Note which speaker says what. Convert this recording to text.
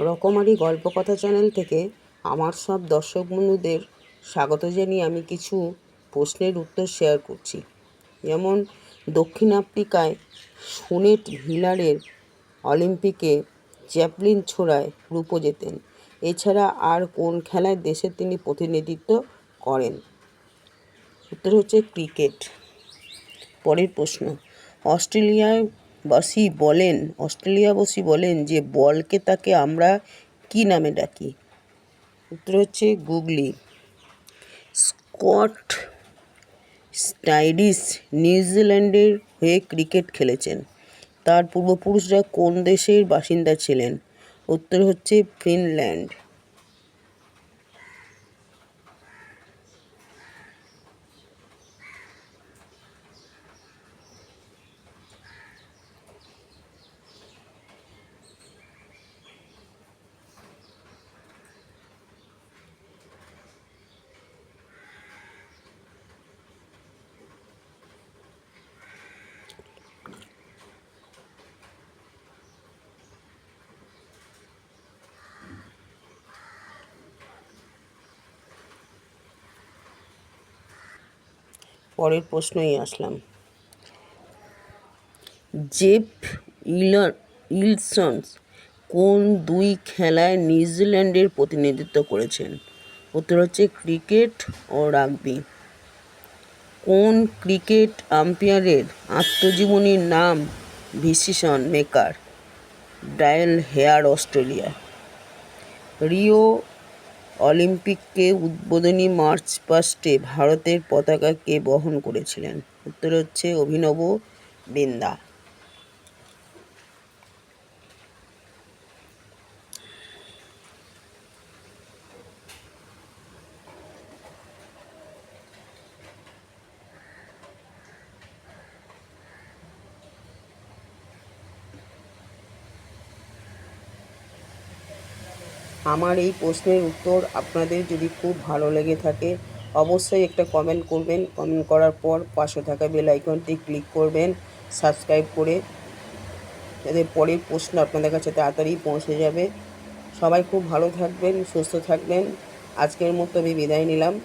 Speaker 1: রকমারি গল্পকথা চ্যানেল থেকে আমার সব দর্শক বন্ধুদের স্বাগত জানিয়ে আমি কিছু প্রশ্নের উত্তর শেয়ার করছি। যেমন, দক্ষিণ আফ্রিকায় সুনেট ভিলারের অলিম্পিকে জ্যাভলিন ছোড়ায় রুপো জেতেন। এছাড়া আর কোন খেলায় দেশের তিনি প্রতিনিধিত্ব করেন? উত্তর হচ্ছে ক্রিকেট। পরের প্রশ্ন অস্ট্রেলিয়াবাসী বলেন অস্ট্রেলিয়াবাসী বলেন যে বলকে তাকে আমরা কি নামে ডাকি? উত্তর হচ্ছে গুগলি। স্কট স্টাইডিস নিউজিল্যান্ডের হয়ে ক্রিকেট খেলেছেন। তার পূর্বপুরুষরা কোন দেশের বাসিন্দা ছিলেন? উত্তর হচ্ছে ফিনল্যান্ড। পরের প্রশ্নই আসলাম। জেফ ইলার কোন দুই খেলায় নিউজিল্যান্ডের প্রতিনিধিত্ব করেছেন? উত্তর হচ্ছে ক্রিকেট ও রাগবি। কোন ক্রিকেট আম্পায়ারের আত্মজীবনীর নাম decision maker? Darrell Hair Australia. Rio অলিম্পিককে উদ্বোধনী মার্চ পাস্টে ভারতের পতাকাকে বহন করেছিলেন। উত্তর হচ্ছে অভিনব বিন্দা। আমার এই প্রশ্নের উত্তর আপনাদের যদি খুব ভালো লেগে থাকে, অবশ্যই একটা কমেন্ট করবেন। কমেন্ট করার পর পাশে থাকা বেল আইকনটি ক্লিক করবেন সাবস্ক্রাইব করে। এদের পরের প্রশ্ন আপনাদের কাছে তাড়াতাড়ি পৌঁছে যাবে। সবাই খুব ভালো থাকবেন, সুস্থ থাকবেন। আজকের মতো আমি বিদায় নিলাম।